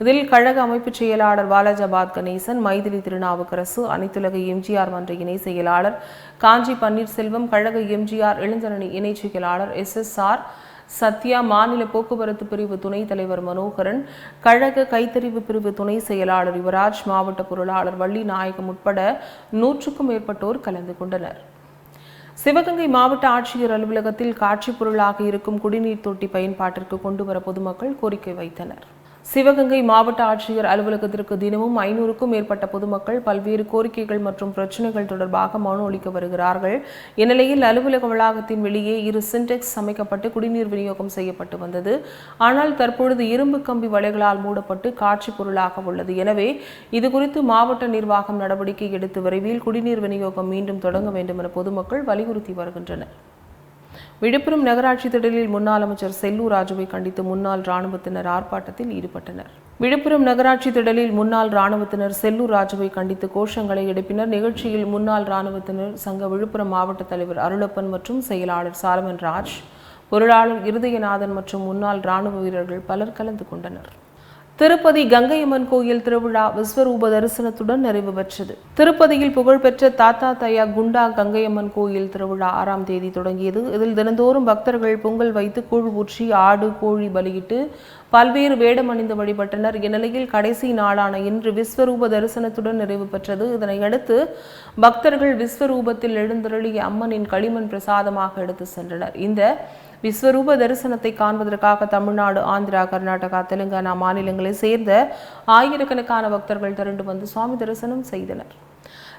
இதில் கழக அமைப்பு செயலாளர் பாலாஜாபாத் கணேசன் மைதிலி திருநாவுக்கரசு அனைத்துலக எம்ஜிஆர் மன்ற இணை செயலாளர் காஞ்சி பன்னீர்செல்வம் கழக எம்ஜிஆர் இளைஞரணி இணை செயலாளர் எஸ் எஸ் ஆர் சத்யா மாநில போக்குவரத்து பிரிவு துணைத் தலைவர் மனோகரன் கழக கைத்தறிவு பிரிவு துணை செயலாளர் யுவராஜ் மாவட்ட பொருளாளர் வள்ளி நாயகம் உட்பட நூற்றுக்கும் மேற்பட்டோர் கலந்து கொண்டனர். சிவகங்கை மாவட்ட ஆட்சியர் அலுவலகத்தில் காட்சிப் பொருளாக இருக்கும் குடிநீர் தொட்டி பயன்பாட்டிற்கு கொண்டுவர பொதுமக்கள் கோரிக்கை வைத்தனர். சிவகங்கை மாவட்ட ஆட்சியர் அலுவலகத்திற்கு தினமும் ஐநூறுக்கும் மேற்பட்ட பொதுமக்கள் பல்வேறு கோரிக்கைகள் மற்றும் பிரச்சனைகள் தொடர்பாக மனு அளிக்க வருகிறார்கள். இந்நிலையில் அலுவலக வளாகத்தின் வெளியே இரு சின்டெக்ஸ் அமைக்கப்பட்டு குடிநீர் விநியோகம் செய்யப்பட்டு வந்தது. ஆனால் தற்பொழுது இரும்பு கம்பி வலைகளால் மூடப்பட்டு காட்சி பொருளாக உள்ளது. எனவே இதுகுறித்து மாவட்ட நிர்வாகம் நடவடிக்கை எடுத்து விரைவில் குடிநீர் விநியோகம் மீண்டும் தொடங்க வேண்டும் என பொதுமக்கள் வலியுறுத்தி வருகின்றனர். விழுப்புரம் நகராட்சி திடலில் முன்னாள் அமைச்சர் செல்லூர் ராஜுவை கண்டித்து முன்னாள் ராணுவத்தினர் ஆர்ப்பாட்டத்தில் ஈடுபட்டனர். விழுப்புரம் நகராட்சி திடலில் முன்னாள் ராணுவத்தினர் செல்லூர் ராஜுவை கண்டித்து கோஷங்களை எழுப்பினர். நிகழ்ச்சியில் முன்னாள் ராணுவத்தினர் சங்க விழுப்புரம் மாவட்ட தலைவர் அருளப்பன் மற்றும் செயலாளர் சாலமன் ராஜ் பொருளாளர் இருதயநாதன் மற்றும் முன்னாள் ராணுவ வீரர்கள் பலர் கலந்து கொண்டனர். திருப்பதி கங்கையம்மன் கோயில் திருவிழா விஸ்வரூப தரிசனத்துடன் நிறைவு பெற்றது. திருப்பதியில் புகழ்பெற்ற தாத்தா தயா குண்டா கங்கையம்மன் கோயில் திருவிழா ஆறாம் தேதி தொடங்கியது. இதில் தினந்தோறும் பக்தர்கள் பொங்கல் வைத்து கூழ் ஊற்றி ஆடு கோழி பலியிட்டு பல்வேறு வேடம் அணிந்து வழிபட்டனர். இந்நிலையில் கடைசி நாளான இன்று விஸ்வரூப தரிசனத்துடன் நிறைவு பெற்றது. இதனையடுத்து பக்தர்கள் விஸ்வரூபத்தில் எழுந்தருளிய அம்மனின் களிமண் பிரசாதமாக எடுத்து சென்றனர். இந்த விஸ்வரூப தரிசனத்தை காண்பதற்காக தமிழ்நாடு ஆந்திரா கர்நாடகா தெலுங்கானா மாநிலங்களை சேர்ந்த ஆயிரக்கணக்கான பக்தர்கள் திரண்டு வந்து சுவாமி தரிசனம் செய்தனர்.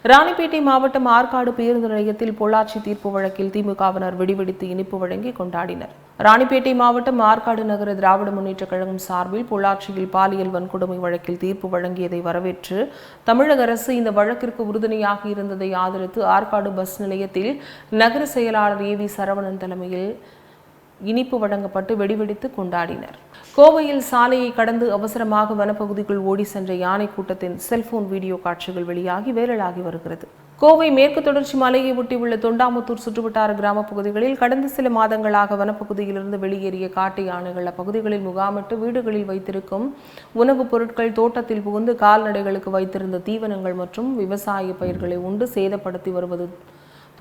ராணிப்பேட்டை மாவட்டம் ஆற்காடு பேருந்து நிலையத்தில் பொள்ளாச்சி தீர்ப்பு வழக்கில் திமுகவினர் வெடிவெடித்து இனிப்பு வழங்கி கொண்டாடினர். ராணிப்பேட்டை மாவட்டம் ஆற்காடு நகர திராவிட முன்னேற்றக் கழகம் சார்பில் பொள்ளாச்சியில் பாலியல் வன்கொடுமை வழக்கில் தீர்ப்பு வழங்கியதை வரவேற்று தமிழக அரசு இந்த வழக்கிற்கு உறுதுணையாக இருந்ததை ஆதரித்து ஆற்காடு பஸ் நிலையத்தில் நகர செயலாளர் ஏ வி சரவணன் தலைமையில் இனிப்பு வழங்கப்பட்டு வெடிவெடித்து கொண்டாடினர். கோவையில் சாலையை கடந்து அவசரமாக வனப்பகுதிக்குள் ஓடி சென்ற யானை கூட்டத்தின் செல்போன் வீடியோ காட்சிகள் வெளியாகி வைரலாகி வருகிறது. கோவை மேற்கு தொடர்ச்சி மலையை ஒட்டியுள்ள தொண்டாமுத்தூர் சுற்றுவட்டார கிராம பகுதிகளில் கடந்த சில மாதங்களாக வனப்பகுதியிலிருந்து வெளியேறிய காட்டு யானைகள் அப்பகுதிகளில் முகாமிட்டு வீடுகளில் வைத்திருக்கும் உணவுப் பொருட்கள் தோட்டத்தில் புகுந்து கால்நடைகளுக்கு வைத்திருந்த தீவனங்கள் மற்றும் விவசாய பயிர்களை உண்டு சேதப்படுத்தி வருவது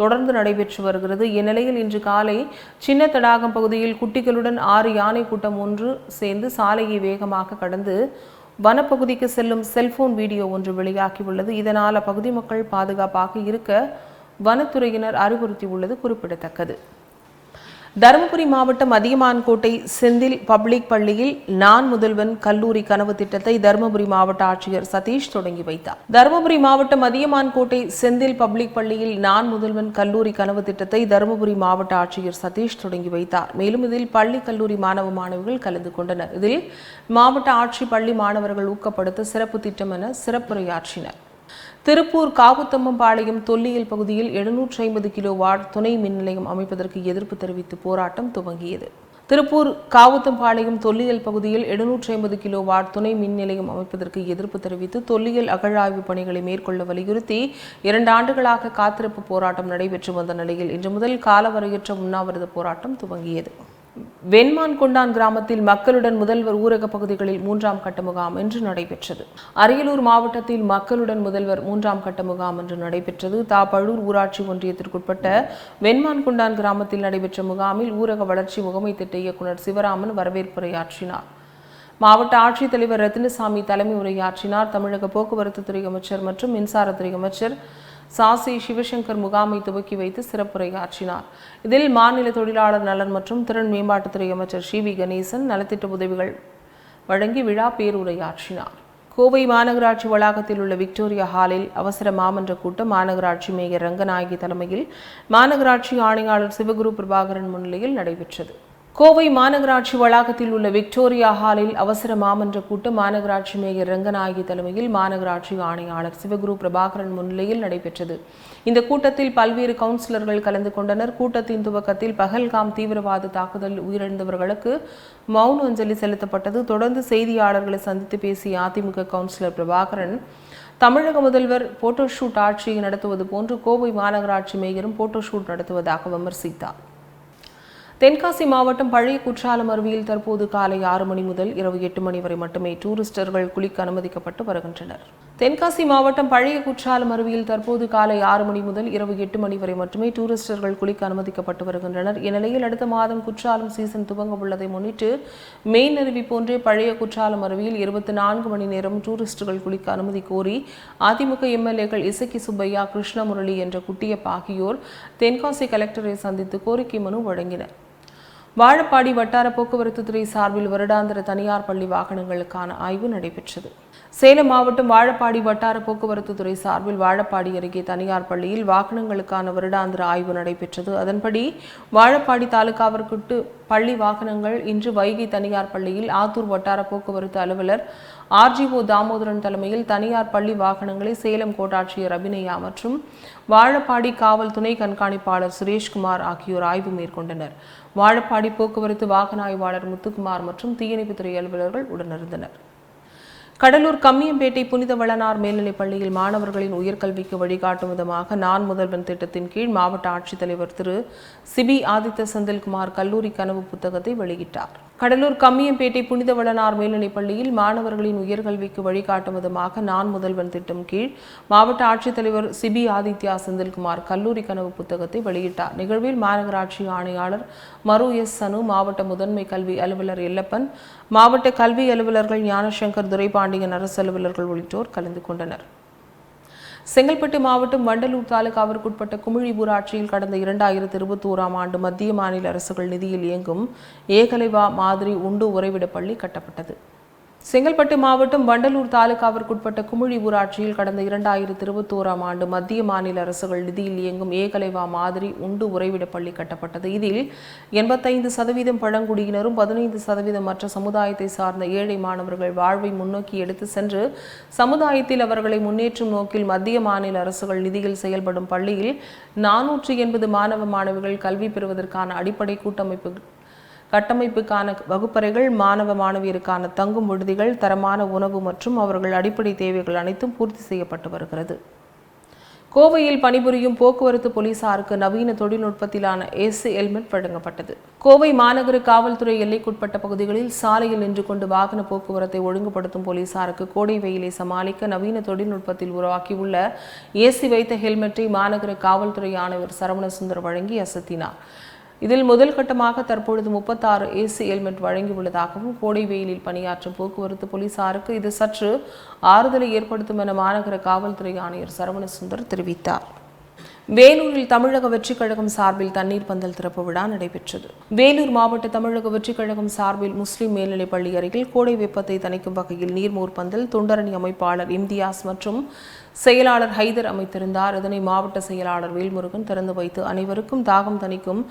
தொடர்ந்து நடைபெற்று வருகிறது. இந்நிலையில் இன்று காலை சின்ன தடாகம் பகுதியில் குட்டிகளுடன் ஆறு யானை கூட்டம் ஒன்று சேர்ந்து சாலையை வேகமாக கடந்து வனப்பகுதிக்கு செல்லும் செல்போன் வீடியோ ஒன்று வெளியாகியுள்ளது. இதனால் அப்பகுதி மக்கள் பாதுகாப்பாக இருக்க வனத்துறையினர் அறிவுறுத்தியுள்ளது குறிப்பிடத்தக்கது. தருமபுரி மாவட்டம் அதியமான்கோட்டை செந்தில் பப்ளிக் பள்ளியில் நான் முதல்வன் கல்லூரி கனவு திட்டத்தை தருமபுரி மாவட்ட ஆட்சியர் சதீஷ் தொடங்கி வைத்தார். தருமபுரி மாவட்டம் அதியமான்கோட்டை செந்தில் பப்ளிக் பள்ளியில் நான் முதல்வன் கல்லூரி கனவு திட்டத்தை தருமபுரி மாவட்ட ஆட்சியர் சதீஷ் தொடங்கி வைத்தார். மேலும் இதில் பள்ளி கல்லூரி மாணவ மாணவிகள் கலந்து கொண்டனர். இதில் மாவட்ட ஆட்சி பள்ளி மாணவர்கள் ஊக்கப்படுத்த சிறப்பு திட்டம் என சிறப்புரையாற்றினர். திருப்பூர் காவுத்தம்மம்பாளையம் தொல்லியல் பகுதியில் எழுநூற்றி ஐம்பது கிலோ வாட் துணை மின் நிலையம் அமைப்பதற்கு எதிர்ப்பு தெரிவித்து போராட்டம் துவங்கியது. திருப்பூர் காவுத்தம்பாளையம் தொல்லியல் பகுதியில் எழுநூற்றி ஐம்பது கிலோ வாட் துணை மின் நிலையம் அமைப்பதற்கு எதிர்ப்பு தெரிவித்து தொல்லியல் அகழாய்வு பணிகளை மேற்கொள்ள வலியுறுத்தி இரண்டு ஆண்டுகளாக காத்திருப்பு போராட்டம் நடைபெற்று வந்த நிலையில் இன்று முதல் காலவரையற்ற உண்ணாவிரத போராட்டம் துவங்கியது. வெண்மான் கிராமத்தில் மக்களுடன் முதல்வர் ஊரக பகுதிகளில் மூன்றாம் கட்ட முகாம் இன்று நடைபெற்றது. அரியலூர் மாவட்டத்தில் மக்களுடன் முதல்வர் மூன்றாம் கட்ட முகாம் இன்று நடைபெற்றது. தாப்பழூர் ஊராட்சி ஒன்றியத்திற்குட்பட்ட வெண்மான் குண்டான் கிராமத்தில் நடைபெற்ற முகாமில் ஊரக வளர்ச்சி முகமை திட்ட இயக்குநர் சிவராமன் வரவேற்புரையாற்றினார். மாவட்ட ஆட்சித்தலைவர் ரத்தினசாமி தலைமை உரையாற்றினார் தமிழக போக்குவரத்து துறை அமைச்சர் மற்றும் மின்சாரத்துறை அமைச்சர் சாசி சிவசங்கர் முகாமை துவக்கி வைத்து சிறப்புரையாற்றினார் இதில் மாநில தொழிலாளர் நலன் மற்றும் திறன் மேம்பாட்டுத்துறை அமைச்சர் சி. வி. கணேசன் நலத்திட்ட உதவிகள் வழங்கி விழா பேருரையாற்றினார் கோவை மாநகராட்சி வளாகத்தில் உள்ள விக்டோரியா ஹாலில் அவசர மாமன்ற கூட்டம் மாநகராட்சி மேயர் ரங்கநாயகி தலைமையில் மாநகராட்சி ஆணையாளர் சிவகுரு பிரபாகரன் முன்னிலையில் நடைபெற்றது. கோவை மாநகராட்சி வளாகத்தில் உள்ள விக்டோரியா ஹாலில் அவசர மாமன்ற கூட்டம் மாநகராட்சி மேயர் ரங்கநாயகி தலைமையில் மாநகராட்சி ஆணையாளர் சிவகுரு பிரபாகரன் முன்னிலையில் நடைபெற்றது. இந்த கூட்டத்தில் பல்வேறு கவுன்சிலர்கள் கலந்து கொண்டனர். கூட்டத்தின் துவக்கத்தில் பகல்காம் தீவிரவாத தாக்குதல் உயிரிழந்தவர்களுக்கு மௌன அஞ்சலி செலுத்தப்பட்டது. தொடர்ந்து செய்தியாளர்களை சந்தித்து பேசிய அதிமுக கவுன்சிலர் பிரபாகரன் தமிழக முதல்வர் போட்டோஷூட் ஆட்சியை நடத்துவது போன்று கோவை மாநகராட்சி மேயரும் போட்டோஷூட் நடத்துவதாக விமர்சித்தார். தென்காசி மாவட்டம் பழைய குற்றாலம் அருவியில் தற்போது காலை ஆறு மணி முதல் இரவு எட்டு மணி வரை மட்டுமே டூரிஸ்டர்கள் குளிக்க அனுமதிக்கப்பட்டு வருகின்றனர். தென்காசி மாவட்டம் பழைய குற்றாலம் அருவியில் தற்போது காலை ஆறு மணி முதல் இரவு எட்டு மணி வரை மட்டுமே டூரிஸ்டர்கள் குளிக்க அனுமதிக்கப்பட்டு வருகின்றனர். இந்நிலையில் அடுத்த மாதம் குற்றாலம் சீசன் துவங்க உள்ளதை முன்னிட்டு மெயின் அருவி போன்றே பழைய குற்றாலம் அருவியில் இருபத்தி நான்கு மணி நேரம் டூரிஸ்டுகள் குளிக்க அனுமதி கோரி அதிமுக எம்எல்ஏக்கள் இசக்கி சுப்பையா கிருஷ்ணமுரளி என்ற குட்டியப்ப ஆகியோர் தென்காசி கலெக்டரை சந்தித்து கோரிக்கை மனு வழங்கினர். வாழப்பாடி வட்டார போக்குவரத்து துறை சார்பில் வருடாந்திர தனியார் பள்ளி வாகனங்களுக்கான ஆய்வு நடைபெற்றது. சேலம் மாவட்டம் வாழப்பாடி வட்டார போக்குவரத்து துறை சார்பில் வாழப்பாடி அருகே தனியார் பள்ளியில் வாகனங்களுக்கான வருடாந்திர ஆய்வு நடைபெற்றது. அதன்படி வாழப்பாடி தாலுகாவிற்குட்டு பள்ளி வாகனங்கள் இன்று வைகை தனியார் பள்ளியில் ஆத்தூர் வட்டார போக்குவரத்து அலுவலர் ஆர்ஜிஓ தாமோதரன் தலைமையில் தனியார் பள்ளி வாகனங்களை சேலம் கோட்டாட்சியர் அபிநயா மற்றும் வாழப்பாடி காவல் துணை கண்காணிப்பாளர் சுரேஷ்குமார் ஆகியோர் ஆய்வு மேற்கொண்டனர். வாழப்பாடி போக்குவரத்து வாகன ஆய்வாளர் முத்துக்குமார் மற்றும் தீயணைப்புத்துறை அலுவலர்கள் உடனிருந்தனர். கடலூர் கம்மியம்பேட்டை புனித வளனார் மேல்நிலைப் பள்ளியில் மாணவர்களின் உயர்கல்விக்கு வழிகாட்டும் விதமாக நான் முதல்வன் திட்டத்தின் கீழ் மாவட்ட ஆட்சித்தலைவர் திரு சிபி ஆதித்த செந்தில்குமார் கல்லூரி கனவு புத்தகத்தை வெளியிட்டார். கடலூர் கம்மியம்பேட்டை புனித வளனார் மேல்நிலைப் பள்ளியில் மாணவர்களின் உயர்கல்விக்கு வழிகாட்டும் விதமாக நான் முதல்வன் திட்டம் கீழ் மாவட்ட ஆட்சித்தலைவர் சிபி ஆதித்யா செந்தில்குமார் கல்லூரி கனவு புத்தகத்தை வெளியிட்டார். நிகழ்வில் மாநகராட்சி ஆணையாளர் மரு எஸ் சனு மாவட்ட முதன்மை கல்வி அலுவலர் எல்லப்பன் மாவட்ட கல்வி அலுவலர்கள் ஞானசங்கர் துரைபாண்டியன் அரசு அலுவலர்கள் உள்ளிட்டோர் கலந்து கொண்டனர். செங்கல்பட்டு மாவட்டம் வண்டலூர் தாலுகாவிற்குட்பட்ட குமிழி ஊராட்சியில் கடந்த இரண்டாயிரத்தி இருபத்தி ஓராம் ஆண்டு மத்திய மாநில அரசுகள் நிதியில் இயங்கும் ஏகலைவா மாதிரி உண்டு உறைவிட பள்ளி கட்டப்பட்டது. செங்கல்பட்டு மாவட்டம் வண்டலூர் தாலுகாவிற்குட்பட்ட குமிழி ஊராட்சியில் கடந்த இரண்டாயிரத்தி இருபத்தோராம் ஆண்டு மத்திய மாநில அரசுகள் நிதியில் இயங்கும் ஏகலைவா மாதிரி உண்டு உறைவிட பள்ளி கட்டப்பட்டது. இதில் எண்பத்தைந்து சதவீதம் பழங்குடியினரும் பதினைந்து சதவீதம் மற்ற சமுதாயத்தை சார்ந்த ஏழை மாணவர்கள் வாழ்வை முன்னோக்கி எடுத்து சென்று சமுதாயத்தில் அவர்களை முன்னேற்றும் நோக்கில் மத்திய மாநில அரசுகள் நிதியில் செயல்படும் பள்ளியில் நானூற்றி எண்பது மாணவ மாணவிகள் கல்வி பெறுவதற்கான அடிப்படை கூட்டமைப்பு கட்டமைப்புக்கான வகுப்பறைகள் மாணவ மாணவியருக்கான தங்கும் விடுதிகள் தரமான உணவு மற்றும் அவர்கள் அடிப்படை தேவைகள் அனைத்தும் பூர்த்தி செய்யப்பட்டு வருகிறது. கோவையில் பணிபுரியும் போக்குவரத்து போலீசாருக்கு நவீன தொழில்நுட்பத்திலான ஏசி ஹெல்மெட் வழங்கப்பட்டது. கோவை மாநகர காவல்துறை எல்லைக்குட்பட்ட பகுதிகளில் சாலையில் நின்று கொண்டு வாகன போக்குவரத்தை ஒழுங்குபடுத்தும் போலீசாருக்கு கோடை வெயிலை சமாளிக்க நவீன தொழில்நுட்பத்தில் உருவாக்கியுள்ள ஏசி வைத்த ஹெல்மெட்டை மாநகர காவல்துறை ஆணையர் சரவணசுந்தர் வழங்கி அசத்தினார். இதில் முதல் கட்டமாக தற்பொழுது முப்பத்தாறு ஏசி ஹெல்மெட் வழங்கியுள்ளதாகவும் கோடை வெயிலில் பணியாற்றும் போக்குவரத்து போலீசாருக்கு இது சற்று ஆறுதலை ஏற்படுத்தும் என மாநகர காவல்துறை ஆணையர் சரவணசுந்தர் தெரிவித்தார். வேலூரில் தமிழக வெற்றிக் கழகம் சார்பில் தண்ணீர் பந்தல் திறப்பு விழா நடைபெற்றது. வேலூர் மாவட்ட தமிழக வெற்றிக் கழகம் சார்பில் முஸ்லிம் மேல்நிலைப் பள்ளி அருகில் கோடை வெப்பத்தை தணிக்கும் வகையில் நீர்மூர் பந்தல் தொண்டரணி அமைப்பாளர் இம்தியாஸ் மற்றும் செயலாளர் ஹைதர் அமைத்திருந்தார். இதனை மாவட்ட செயலாளர் வேல்முருகன் திறந்து வைத்து அனைவருக்கும் தாகம் தணிக்கும்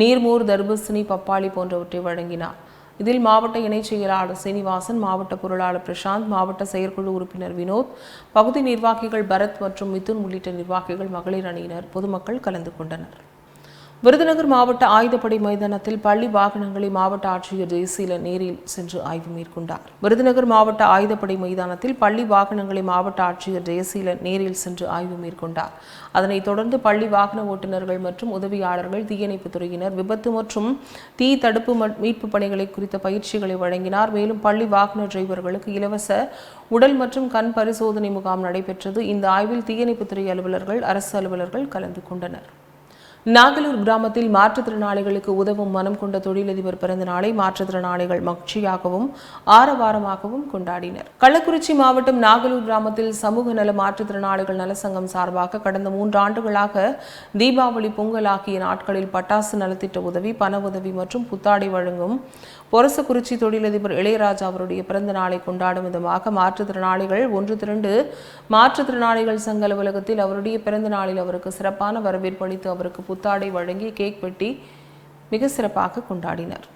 நீர்மூர் தர்பசினி பப்பாளி போன்றவற்றை வழங்கினார். இதில் மாவட்ட இணைச் செயலாளர் சீனிவாசன் மாவட்ட பொருளாளர் பிரசாந்த் மாவட்ட செயற்குழு உறுப்பினர் வினோத் பகுதி நிர்வாகிகள் பரத் மற்றும் மிதுன் உள்ளிட்ட நிர்வாகிகள் மகளிர் அணியினர் பொதுமக்கள் கலந்து கொண்டனர். விருதுநகர் மாவட்ட ஆயுதப்படை மைதானத்தில் பள்ளி வாகனங்களை மாவட்ட ஆட்சியர் ஜெயசீலன் நேரில் சென்று ஆய்வு மேற்கொண்டார். விருதுநகர் மாவட்ட ஆயுதப்படை மைதானத்தில் பள்ளி வாகனங்களை மாவட்ட ஆட்சியர் ஜெயசீலன் நேரில் சென்று ஆய்வு மேற்கொண்டார். அதனைத் தொடர்ந்து பள்ளி வாகன ஓட்டுநர்கள் மற்றும் உதவியாளர்கள் தீயணைப்புத் துறையினர் விபத்து மற்றும் தீ தடுப்பு மீட்பு பணிகளை குறித்த பயிற்சிகளை வழங்கினார். மேலும் பள்ளி வாகன டிரைவர்களுக்கு இலவச உடல் மற்றும் கண் பரிசோதனை முகாம் நடைபெற்றது. இந்த ஆய்வில் தீயணைப்புத்துறை அலுவலர்கள் அரசு அலுவலர்கள் கலந்து கொண்டனர். நாகலூர் கிராமத்தில் மாற்றுத்திறனாளிகளுக்கு உதவும் மனம் கொண்ட தொழிலதிபர் பிறந்த நாளை மாற்றுத்திறனாளிகள் மகிழ்ச்சியாகவும் ஆரவாரமாகவும் கொண்டாடினர். கள்ளக்குறிச்சி மாவட்டம் நாகலூர் கிராமத்தில் சமூக நல மாற்றுத்திறனாளிகள் நலசங்கம் சார்பாக கடந்த மூன்று ஆண்டுகளாக தீபாவளி பொங்கல் ஆகிய நாட்களில் பட்டாசு நலத்திட்ட உதவி பண உதவி மற்றும் புத்தாடை வழங்கும் பொரசக்குறிச்சி தொழிலதிபர் இளையராஜா அவருடைய பிறந்த நாளை கொண்டாடும் விதமாக மாற்றுத்திறனாளிகள் ஒன்று திரண்டு மாற்றுத்திறனாளிகள் சங்க அலுவலகத்தில் அவருடைய பிறந்த நாளில் அவருக்கு சிறப்பான வரவேற்பு அளித்து அவருக்கு புத்தாடை வழங்கி கேக் வெட்டி மிக சிறப்பாக கொண்டாடினர்.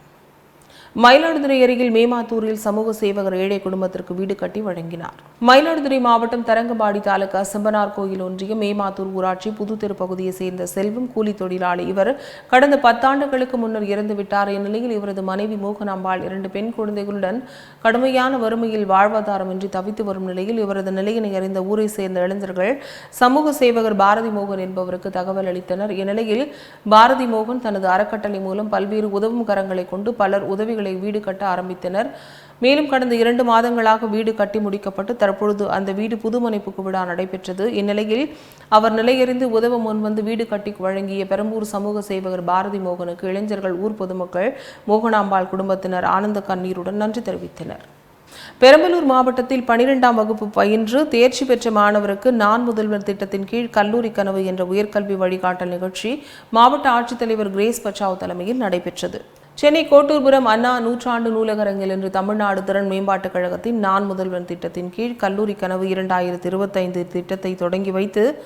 மயிலாடுதுறை அருகில் மேமாத்தூரில் சமூக சேவகர் ஏழை குடும்பத்திற்கு வீடு கட்டி வழங்கினார். மயிலாடுதுறை மாவட்டம் தரங்கம்பாடி தாலுகா செம்பனார் கோயில் ஒன்றியம் மேமாத்தூர் ஊராட்சி புதுத்தெரு பகுதியை சேர்ந்த செல்வம் கூலி தொழிலாளி இவர் கடந்த பத்தாண்டுகளுக்கு முன்னர் இறந்துவிட்டார் இந்நிலையில் இவரது மனைவி மோகனாம்பாள் இரண்டு பெண் குழந்தைகளுடன் கடுமையான வறுமையில் வாழ்வாதாரமின்றி தவித்து வரும் நிலையில் இவரது நிலையினை அறிந்த ஊரை சேர்ந்த இளைஞர்கள் சமூக சேவகர் பாரதி மோகன் என்பவருக்கு தகவல் அளித்தனர். இந்நிலையில் பாரதி மோகன் தனது அறக்கட்டளை மூலம் பல்வேறு உதவும் கரங்களை கொண்டு பலர் உதவிகளை வீடு கட்ட ஆரம்பித்தனர். மேலும் கடந்த இரண்டு மாதங்களாக வீடு கட்டி முடிக்கப்பட்டு தற்பொழுது அந்த வீடு புதுமனைப்புக்கு விழா நடைபெற்றது. இந்நிலையில் அவர் நிலையறிந்து உதவ முன்வந்து வீடு கட்டி வழங்கிய பெரம்பூர் சமூக சேவகர் பாரதி மோகனுக்கு இளைஞர்கள் ஊர் பொதுமக்கள் மோகனாம்பாள் குடும்பத்தினர் ஆனந்த கண்ணீருடன் நன்றி தெரிவித்தனர். பெரம்பலூர் மாவட்டத்தில் பனிரெண்டாம் வகுப்பு பயின்று தேர்ச்சி பெற்ற மாணவருக்கு நான் முதல்வர் திட்டத்தின் கீழ் கல்லூரி கனவு என்ற உயர்கல்வி வழிகாட்டல் நிகழ்ச்சி மாவட்ட ஆட்சித்தலைவர் கிரேஸ் பச்சாவ் தலைமையில் நடைபெற்றது. சென்னை கோட்டூர்புரம் அண்ணா நூற்றாண்டு நூலகரங்கில் இன்று தமிழ்நாடு திறன் மேம்பாட்டுக் கழகத்தின் நான் முதல்வர் திட்டத்தின் கீழ் கல்லூரி கனவு இரண்டாயிரத்தி இருபத்தைந்து திட்டத்தை தொடங்கி வைத்து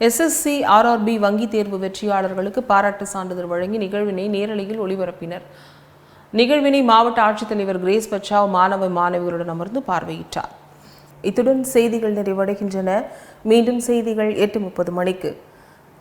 எஸ்எஸ்சி ஆர்ஆர்பி வங்கி தேர்வு வெற்றியாளர்களுக்கு பாராட்டு சான்றிதழ் வழங்கி நிகழ்வினை நேரலையில் ஒளிபரப்பினர். நிகழ்வினை மாவட்ட ஆட்சித்தலைவர் கிரேஸ் பச்சாவ் மாணவ மாணவிகளுடன் அமர்ந்து பார்வையிட்டார். இத்துடன் செய்திகள் நிறைவடைகின்றன. மீண்டும் செய்திகள் எட்டு முப்பது மணிக்கு.